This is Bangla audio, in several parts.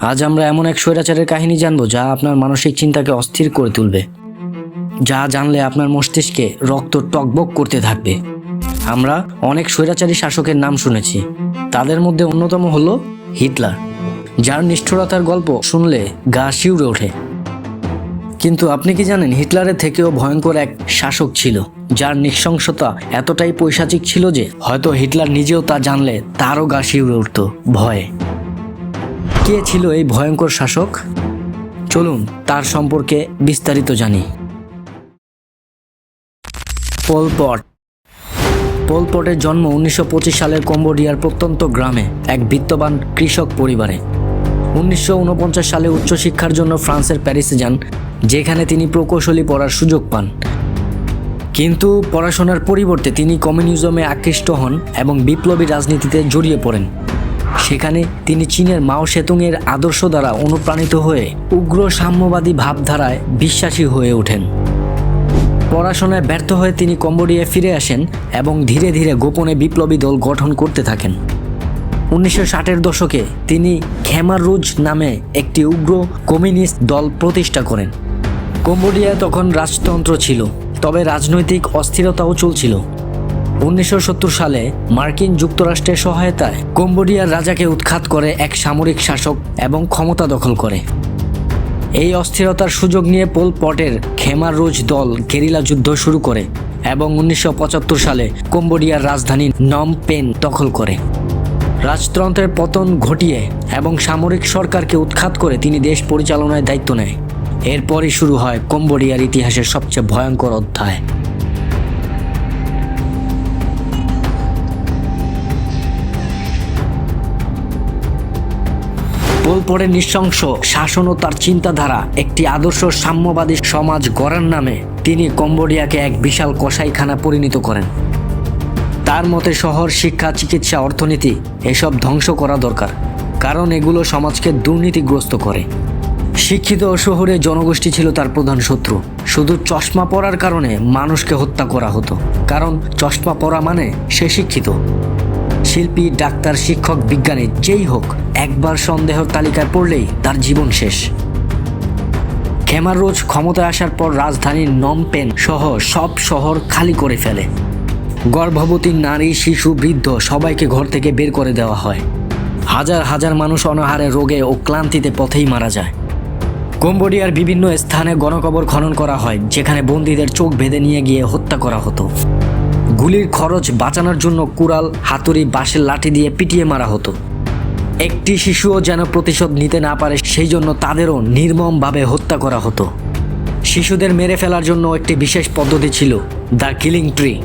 আজ আমরা এমন এক স্বৈরাচারের কাহিনী জানব যা আপনার মানসিক চিন্তাকে অস্থির করে তুলবে। যা জানলে আপনার মস্তিষ্কে রক্ত টকবক করতে থাকবে। আমরা অনেক স্বৈরাচারী শাসকের নাম শুনেছি। তাদের মধ্যে অন্যতম হলো হিটলার, যার নিষ্ঠুরতার গল্প শুনলে গা শিউরে ওঠে। কিন্তু আপনি কি জানেন, হিটলারের থেকেও ভয়ঙ্কর এক শাসক ছিল, যার নৃশংসতা এতটাই পৈশাচিক ছিল যে হয়তো হিটলার নিজেও তা জানলে তারও গা শিউরে উঠত ভয়ে। কে ছিল এই ভয়ঙ্কর শাসক? চলুন, তার সম্পর্কে বিস্তারিত জানি। পোলপট পোলপটের জন্ম উনিশশো সালের কম্বোডিয়ার প্রত্যন্ত গ্রামে এক বিত্তবান কৃষক পরিবারে। উনিশশো ঊনপঞ্চাশ সালে উচ্চশিক্ষার জন্য ফ্রান্সের প্যারিসে যান, যেখানে তিনি প্রকৌশলী পড়ার সুযোগ পান। কিন্তু পড়াশোনার পরিবর্তে তিনি কমিউনিজমে আকৃষ্ট হন এবং বিপ্লবী রাজনীতিতে জড়িয়ে পড়েন। সেখানে তিনি চীনের মাও সেতুংয়ের আদর্শ দ্বারা অনুপ্রাণিত হয়ে উগ্র সাম্যবাদী ভাবধারায় বিশ্বাসী হয়ে ওঠেন। পড়াশোনায় ব্যর্থ হয়ে তিনি কম্বোডিয়ায় ফিরে আসেন এবং ধীরে ধীরে গোপনে বিপ্লবী দল গঠন করতে থাকেন। উনিশশো ষাটের দশকে তিনি খেমার রুজ নামে একটি উগ্র কমিউনিস্ট দল প্রতিষ্ঠা করেন। কম্বোডিয়ায় তখন রাজতন্ত্র ছিল, তবে রাজনৈতিক অস্থিরতাও চলছিল। উনিশশো সত্তর সালে মার্কিন যুক্তরাষ্ট্রের সহায়তায় কম্বোডিয়ার রাজাকে উৎখাত করে এক সামরিক শাসক এবং ক্ষমতা দখল করে। এই অস্থিরতার সুযোগ নিয়ে পোল পটের খেমার রোজ দল গেরিলা যুদ্ধ শুরু করে এবং উনিশশো পঁচাত্তর সালে কম্বোডিয়ার রাজধানী নম পেন দখল করে। রাজতন্ত্রের পতন ঘটিয়ে এবং সামরিক সরকারকে উৎখাত করে তিনি দেশ পরিচালনায় দায়িত্ব নেয়। এরপরই শুরু হয় কম্বোডিয়ার ইতিহাসের সবচেয়ে ভয়ঙ্কর অধ্যায়। পোলপরের নৃশংস শাসন ও তার চিন্তাধারা একটি আদর্শ সাম্যবাদী সমাজ গড়ার নামে তিনি কম্বোডিয়াকে এক বিশাল কসাইখানা পরিণত করেন। তার মতে শহর, শিক্ষা, চিকিৎসা, অর্থনীতি এসব ধ্বংস করা দরকার, কারণ এগুলো সমাজকে দুর্নীতিগ্রস্ত করে। শিক্ষিত শহরে জনগোষ্ঠী ছিল তার প্রধান শত্রু। শুধু চশমা পরার কারণে মানুষকে হত্যা করা হতো, কারণ চশমা পরা মানে সে শিক্ষিত। শিল্পী, ডাক্তার, শিক্ষক, বিজ্ঞানী, যেই হোক একবার সন্দেহের তালিকায় পড়লেই তার জীবন শেষ। খেমার রোজ ক্ষমতায় আসার পর রাজধানীর নমপেন সহ সব শহর খালি করে ফেলে। গর্ভবতী নারী, শিশু, বৃদ্ধ সবাইকে ঘর থেকে বের করে দেওয়া হয়। হাজার হাজার মানুষ অনাহারে, রোগে ও ক্লান্তিতে পথেই মারা যায়। কম্বোডিয়ার বিভিন্ন স্থানে গণকবর খনন করা হয়, যেখানে বন্দীদের চোখ বেঁধে নিয়ে গিয়ে হত্যা করা হতো। গুলির খরচ বাঁচানোর জন্য কুড়াল, হাতুড়ি, বাঁশের লাঠি দিয়ে পিটিয়ে মারা হতো। একটি শিশুও যেন প্রতিশোধ নিতে না পারে, সেই জন্য তাদেরও নির্মমভাবে হত্যা করা হতো। শিশুদের মেরে ফেলার জন্য একটি বিশেষ পদ্ধতি ছিল দ্য কিলিং ট্রি।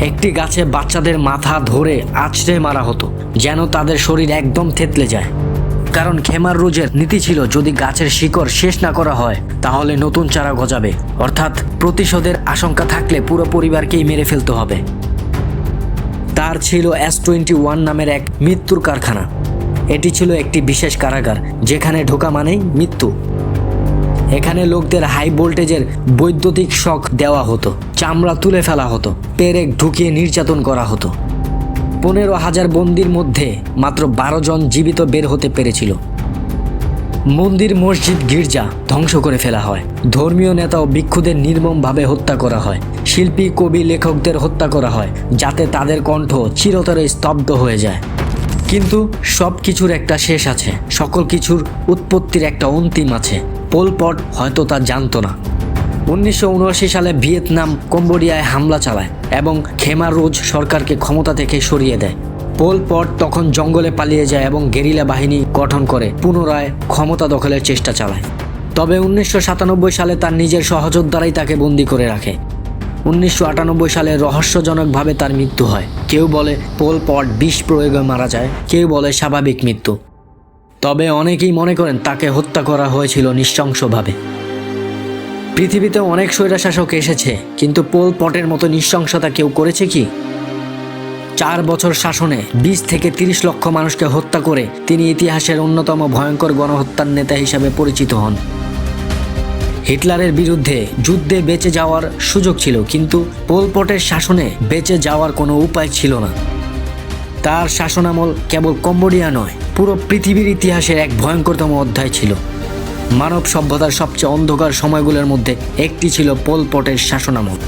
একটি গাছে বাচ্চাদের মাথা ধরে আছড়ে মারা হতো, যেন তাদের শরীর একদম থেতলে যায়। কারণ খেমার রোজের নীতি ছিল, যদি গাছের শিকড় শেষ না করা হয়, তাহলে নতুন চারা গজাবে। অর্থাৎ প্রতিশোধের আশঙ্কা থাকলে পুরো পরিবারকেই মেরে ফেলতে হবে। তার ছিল এস টোয়েন্টি ওয়ান নামের এক মৃত্যুর কারখানা। এটি ছিল একটি বিশেষ কারাগার, যেখানে ঢোকা মানেই মৃত্যু। এখানে লোকদের হাই ভোল্টেজের বৈদ্যুতিক শক দেওয়া হতো, চামড়া তুলে ফেলা হতো, পেরেক ঢুকিয়ে নির্যাতন করা হতো। পনেরো হাজার বন্দির মধ্যে মাত্র বারো জন জীবিত বের হতে পেরেছিল। মন্দির মসজিদ গির্জা ধ্বংস করে ফেলা হয়। ধর্মীয় নেতা ও ভিক্ষুদের নির্মমভাবে হত্যা করা হয়। শিল্পী, কবি, লেখকদের হত্যা করা হয়, যাতে তাদের কণ্ঠ চিরতরে স্তব্ধ হয়ে যায়। কিন্তু সব কিছুর একটা শেষ আছে। সকল কিছুর উৎপত্তির একটা অন্তিম আছে। পোলপট হয়তো তা জানতো না। উনিশশো উনআশি সালে ভিয়েতনাম কম্বোডিয়ায় হামলা চালায় এবং খেমা রোজ সরকারকে ক্ষমতা থেকে সরিয়ে দেয়। পোল পট তখন জঙ্গলে পালিয়ে যায় এবং গেরিলা বাহিনী গঠন করে, পুনরায় ক্ষমতা দখলের চেষ্টা চালায়। তবে উনিশশো সাতানব্বই সালে তার নিজের সহযোদ্ধারাই তাকে বন্দি করে রাখে। উনিশশো আটানব্বই সালে রহস্যজনকভাবে তার মৃত্যু হয়। কেউ বলে পোল পট বিষ প্রয়োগে মারা যায়, কেউ বলে স্বাভাবিক মৃত্যু। তবে অনেকেই মনে করেন তাকে হত্যা করা হয়েছিল নৃশংসভাবে। পৃথিবীতে অনেক স্বৈরাশাসক এসেছে, কিন্তু পোল পটের মতো নৃশংসতা কেউ করেছে কি? চার বছর শাসনে বিশ থেকে তিরিশ লক্ষ মানুষকে হত্যা করে তিনি ইতিহাসের অন্যতম ভয়ঙ্কর গণহত্যার নেতা হিসাবে পরিচিত হন। হিটলারের বিরুদ্ধে যুদ্ধে বেঁচে যাওয়ার সুযোগ ছিল, কিন্তু পোলপটের শাসনে বেঁচে যাওয়ার কোনো উপায় ছিল না। তার শাসনামল কেবল কম্বোডিয়া নয়, পুরো পৃথিবীর ইতিহাসের এক ভয়ঙ্করতম অধ্যায় ছিল। মানব সভ্যতার সবচেয়ে অন্ধকার সময়গুলোর মধ্যে একটি ছিল পোলপটের শাসনামল।